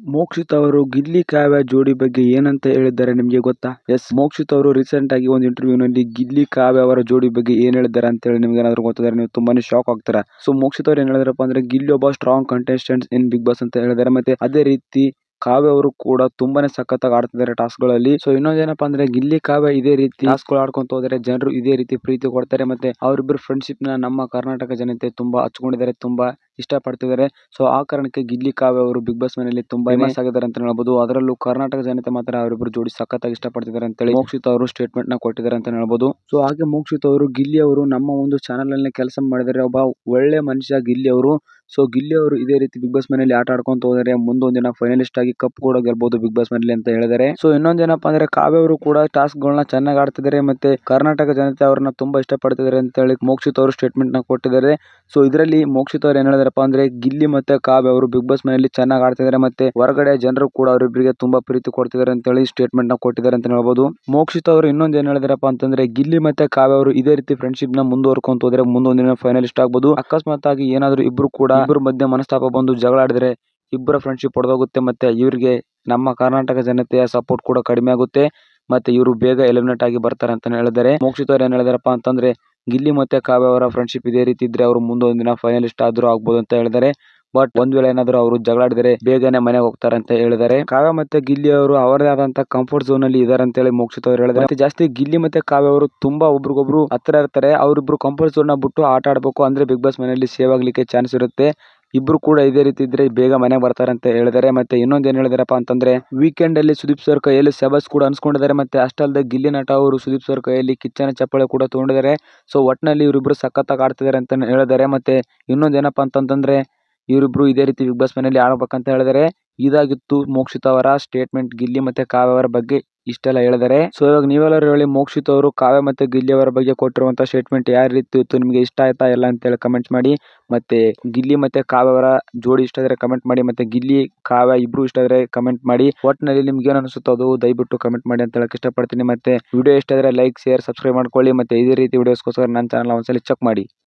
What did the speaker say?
ಮೋಕ್ಷಿತ್ ಅವರು ಗಿಲ್ಲಿ ಕಾವ್ಯ ಜೋಡಿ ಬಗ್ಗೆ ಏನಂತ ಹೇಳಿದ್ದಾರೆ ನಿಮಗೆ ಗೊತ್ತಾ? ಎಸ್, ಮೋಕ್ಷಿತ್ ಅವರು ರೀಸೆಂಟ್ ಆಗಿ ಒಂದು ಇಂಟರ್ವ್ಯೂ ನಲ್ಲಿ ಗಿಲ್ಲಿ ಕಾವ್ಯ ಅವರ ಜೋಡಿ ಬಗ್ಗೆ ಏನ್ ಹೇಳಿದ್ದಾರೆ ಅಂತ ಹೇಳಿ ನಿಮ್ಗೆ ಏನಾದ್ರು ಗೊತ್ತಿದ್ರೆ ನೀವು ತುಂಬಾನೇ ಶಾಕ್ ಆಗ್ತಾರೆ. ಸೊ ಮೋಕ್ಷಿತ್ ಅವ್ರು ಏನ್ ಹೇಳಿದ್ರಪ್ಪ ಅಂದ್ರೆ, ಗಿಲ್ಲಿ ಒಬ್ಬ strong contestant in Bigg Boss ಅಂತ ಹೇಳಿದ್ದಾರೆ. ಮತ್ತೆ ಅದೇ ರೀತಿ ಕಾವ್ಯ ಅವರು ಕೂಡ ತುಂಬಾನೇ ಸಖತ್ತಾಗಿ ಆಡ್ತಿದ್ದಾರೆ ಟಾಸ್ಕ್ಗಳಲ್ಲಿ ಸೊ ಇನ್ನೊಂದ್ ಏನಪ್ಪಾ ಅಂದ್ರೆ ಗಿಲ್ಲಿ ಕಾವ್ಯ ಇದೇ ರೀತಿ ಟಾಸ್ಕ್ಗಳು ಆಡ್ಕೊಂತ ಹೋದರೆ ಜನರು ಇದೇ ರೀತಿ ಪ್ರೀತಿ ಕೊಡ್ತಾರೆ. ಮತ್ತೆ ಅವರಿಬ್ಬರ ಫ್ರೆಂಡ್ಶಿಪ್ನ ನಮ್ಮ ಕರ್ನಾಟಕ ಜನತೆ ತುಂಬಾ ಹಚ್ಕೊಂಡಿದ್ದಾರೆ ತುಂಬಾ ಇಷ್ಟ ಪಡ್ತಿದ್ದಾರೆ ಸೊ ಆ ಕಾರಣಕ್ಕೆ ಗಿಲ್ಲಿ ಕಾವ್ಯ ಅವರು ಬಿಗ್ ಬಾಸ್ ಮನೆಯಲ್ಲಿ ತುಂಬಾ ಫೇಮಸ್ ಆಗಿದ್ದಾರೆ ಅಂತ ಹೇಳ್ಬೋದು. ಅದರಲ್ಲೂ ಕರ್ನಾಟಕ ಜನತೆ ಮಾತ್ರ ಅವರಿಬ್ಬರು ಜೋಡಿ ಸಖತ್ತಾಗಿ ಇಷ್ಟ ಪಡ್ತಿದ್ದಾರೆ ಅಂತ ಹೇಳಿ ಮೋಕ್ಷಿತ್ ಅವರು ಸ್ಟೇಟ್ಮೆಂಟ್ನ ಕೊಟ್ಟಿದ್ದಾರೆ ಅಂತ ಹೇಳ್ಬೋದು. ಸೊ ಹಾಗೆ ಮೋಕ್ಷಿತ್ ಅವರು ಗಿಲ್ಲಿ ಅವರು ನಮ್ಮ ಒಂದು ಚಾನೆಲ್ನಲ್ಲಿ ಕೆಲಸ ಮಾಡಿದರೆ ಒಬ್ಬ ಒಳ್ಳೆ ಮನುಷ್ಯ ಗಿಲ್ಲಿ ಅವರು. ಸೊ ಗಿಲ್ಲಿ ಅವರು ಇದೇ ರೀತಿ ಬಿಗ್ ಬಾಸ್ ಮನೆಯಲ್ಲಿ ಆಟ ಆಡ್ಕೊಂತ ಹೋದರೆ ಮುಂದೊಂದು ದಿನ ಫೈನಲಿಸ್ಟ್ ಆಗಿ ಕಪ್ ಕೂಡ ಗೆಲ್ಬಹುದು ಬಿಗ್ ಬಾಸ್ ಮನೆಯಲ್ಲಿ ಅಂತ ಹೇಳಿದ್ದಾರೆ. ಸೊ ಇನ್ನೊಂದ್ ಏನಪ್ಪಾ ಅಂದ್ರೆ ಕಾವ್ಯ ಅವರು ಕೂಡ ಟಾಸ್ಕ್ ಗಳನ್ನ ಚೆನ್ನಾಗಿ ಆಡ್ತಿದ್ದಾರೆ ಮತ್ತೆ ಕರ್ನಾಟಕ ಜನತೆ ಅವರನ್ನ ತುಂಬಾ ಇಷ್ಟ ಪಡ್ತಿದ್ದಾರೆ ಅಂತ ಹೇಳಿ ಮೋಕ್ಷಿತ್ ಅವರು ಸ್ಟೇಟ್ಮೆಂಟ್ನ ಕೊಟ್ಟಿದ್ದಾರೆ. ಸೊ ಇದರಲ್ಲಿ ಮೋಕ್ಷಿತ್ ಅವರು ಏನ್ ಹೇಳಿದಾರಪ್ಪ ಅಂದ್ರೆ ಗಿಲ್ಲಿ ಮತ್ತೆ ಕಾವ್ಯ ಅವರು ಬಿಗ್ ಬಾಸ್ ಮನೆಯಲ್ಲಿ ಚೆನ್ನಾಗಿ ಆಡ್ತಿದ್ದಾರೆ ಮತ್ತೆ ಹೊರಗಡೆ ಜನರು ಕೂಡ ಅವರಿಬ್ಬರಿಗೆ ತುಂಬಾ ಪ್ರೀತಿ ಕೊಡ್ತಿದ್ದಾರೆ ಅಂತ ಹೇಳಿ ಸ್ಟೇಟ್ಮೆಂಟ್ನ ಕೊಟ್ಟಿದ್ದಾರೆ ಅಂತ ಹೇಳ್ಬೋದು. ಮೋಕ್ಷಿತ್ ಅವರು ಇನ್ನೊಂದ್ ಏನ್ ಹೇಳಿದಾರಪ್ಪ ಅಂತಂದ್ರೆ ಗಿಲ್ಲಿ ಮತ್ತೆ ಕಾವ್ಯ ಅವರು ಇದೇ ರೀತಿ ಫ್ರೆಂಡ್ಶಿಪ್ನ ಮುಂದುವರ್ಕೊಂತ ಹೋದ್ರೆ ಮುಂದೊಂದಿನ ಫೈನಲಿಸ್ಟ್ ಆಗ್ಬೋದು. ಅಕಸ್ಮಾತ್ ಆಗಿ ಏನಾದ್ರು ಇಬ್ರು ಕೂಡ ಇಬ್ಬರ ಮಧ್ಯೆ ಮನಸ್ತಾಪ ಬಂದು ಜಗಳ ಆಡಿದ್ರೆ ಇಬ್ಬರ ಫ್ರೆಂಡ್ಶಿಪ್ ಹೊಡೆದೋಗುತ್ತೆ ಮತ್ತೆ ಇವರಿಗೆ ನಮ್ಮ ಕರ್ನಾಟಕ ಜನತೆಯ ಸಪೋರ್ಟ್ ಕೂಡ ಕಡಿಮೆ ಆಗುತ್ತೆ ಮತ್ತೆ ಇವರು ಬೇಗ ಎಲಿಮಿನೇಟ್ ಆಗಿ ಬರ್ತಾರೆ ಅಂತ ಹೇಳಿದ್ದಾರೆ. ಮೋಕ್ಷಿತ ಅವ್ರು ಏನ್ ಹೇಳಿದಾರಪ್ಪ ಅಂತಂದ್ರೆ ಗಿಲ್ಲಿ ಮತ್ತೆ ಕಾವ್ಯ ಅವರ ಫ್ರೆಂಡ್ಶಿಪ್ ಇದೇ ರೀತಿ ಇದ್ರೆ ಅವರು ಮುಂದೆ ಒಂದಿನ ಫೈನಲಿಸ್ಟ್ ಆದ್ರೂ ಆಗ್ಬೋದು ಅಂತ ಹೇಳಿದ್ದಾರೆ. ಬಟ್ ಒಂದ್ ವೇಳೆ ಏನಾದ್ರು ಅವರು ಜಗಳ ಆಡಿದರೆ ಬೇಗನೆ ಮನೆಗೆ ಹೋಗ್ತಾರೆ ಅಂತ ಹೇಳಿದ್ದಾರೆ. ಕಾವ್ಯ ಮತ್ತೆ ಗಿಲ್ಲಿ ಅವರು ಅವರದೇ ಆದಂತ ಕಂಫರ್ಟ್ ಝೋನ್ ಅಲ್ಲಿ ಇದಾರೆ ಅಂತ ಹೇಳಿ ಮೋಕ್ಷಿತ್ ಅವರು ಹೇಳಿದ್ದಾರೆ. ಮತ್ತೆ ಜಾಸ್ತಿ ಗಿಲ್ಲಿ ಮತ್ತೆ ಕಾವ್ಯ ಅವರು ತುಂಬಾ ಒಬ್ರಿಗೊಬ್ರು ಹತ್ರ ಇರ್ತಾರೆ. ಅವರಿಬ್ರು ಕಂಫರ್ಟ್ ಝೋನ್ನ ಬಿಟ್ಟು ಆಟ ಆಡ್ಬೇಕು ಅಂದ್ರೆ ಬಿಗ್ ಬಾಸ್ ಮನೆಯಲ್ಲಿ ಸೇವ್ ಆಗ್ಲಿಕ್ಕೆ ಚಾನ್ಸ್ ಇರುತ್ತೆ. ಇಬ್ರು ಕೂಡ ಇದೇ ರೀತಿ ಇದ್ರೆ ಬೇಗ ಮನೆಗೆ ಬರ್ತಾರೆ ಅಂತ ಹೇಳಿದ್ದಾರೆ ಮತ್ತೆ ಇನ್ನೊಂದು ಏನ್ ಹೇಳಿದಾರಪ್ಪ ಅಂತಂದ್ರೆ ವೀಕೆಂಡ್ ಅಲ್ಲಿ ಸುದೀಪ್ ಸರ್ ಕೈಯಲ್ಲಿ ಸೆಬಸ್ ಕೂಡ ಅನ್ಸ್ಕೊಂಡಿದ್ದಾರೆ ಮತ್ತೆ ಅಷ್ಟಲ್ದೆ ಗಿಲ್ಲಿ ನಟ ಅವರು ಸುದೀಪ್ ಸರ್ ಕೈಯಲ್ಲಿ ಕಿಚ್ಚನ ಚಪ್ಪಳೆ ಕೂಡ ತಗೊಂಡಿದ್ದಾರೆ. ಸೊ ಒಟ್ನಲ್ಲಿ ಇವರಿಬ್ರು ಸಖತ್ತಾಗಿ ಆಡ್ತಿದ್ದಾರೆ ಅಂತ ಹೇಳಿದ್ದಾರೆ ಮತ್ತೆ ಇನ್ನೊಂದು ಏನಪ್ಪಾ ಅಂತಂದ್ರೆ ಇವರಿಬ್ರು ಇದೇ ರೀತಿ ಬಿಗ್ ಬಾಸ್ ಮನೆಯಲ್ಲಿ ಆಡಬೇಕಂತ ಹೇಳಿದರೆ, ಇದಾಗಿತ್ತು ಮೋಕ್ಷಿತ್ ಅವರ ಸ್ಟೇಟ್ಮೆಂಟ್ ಗಿಲ್ಲಿ ಮತ್ತೆ ಕಾವ್ಯ ಅವರ ಬಗ್ಗೆ ಇಷ್ಟೆಲ್ಲ ಹೇಳಿದರೆ. ಸೊ ಇವಾಗ ನೀವೆಲ್ಲರೂ ಹೇಳಿ ಮೋಕ್ಷಿತ್ ಅವರು ಕಾವ್ಯ ಮತ್ತೆ ಗಿಲ್ಲಿ ಅವರ ಬಗ್ಗೆ ಕೊಟ್ಟಿರುವಂತಹ ಸ್ಟೇಟ್ಮೆಂಟ್ ಯಾವ ರೀತಿ ಇತ್ತು, ನಿಮಗೆ ಇಷ್ಟ ಆಯ್ತಾ ಎಲ್ಲ ಅಂತ ಹೇಳಿ ಕಮೆಂಟ್ ಮಾಡಿ. ಮತ್ತೆ ಗಿಲ್ಲಿ ಮತ್ತೆ ಕಾವ್ಯ ಅವರ ಜೋಡಿ ಇಷ್ಟ ಆದರೆ ಕಮೆಂಟ್ ಮಾಡಿ, ಮತ್ತೆ ಗಿಲ್ಲಿ, ಕಾವ್ಯ ಇಬ್ರು ಇಷ್ಟ ಆದರೆ ಕಮೆಂಟ್ ಮಾಡಿ. ಒಟ್ಟಿನಲ್ಲಿ ನಿಮ್ಗೆ ಏನು ಅನಿಸುತ್ತೋ ಅದು ದಯವಿಟ್ಟು ಕಮೆಂಟ್ ಮಾಡಿ ಅಂತ ಹೇಳಕ್ ಇಷ್ಟಪಡ್ತೀನಿ. ಮತ್ತೆ ವಿಡಿಯೋ ಇಷ್ಟ ಆದರೆ ಲೈಕ್ ಶೇರ್ ಸಬ್ಸ್ಕ್ರೈಬ್ ಮಾಡ್ಕೊಳ್ಳಿ. ಮತ್ತೆ ಇದೇ ರೀತಿ ವಿಡಿಯೋಸ್ಗೋಸ್ಕರ ನನ್ನ ಚಾನಲ್ ಒಂದ್ಸಲ ಚೆಕ್ ಮಾಡಿ.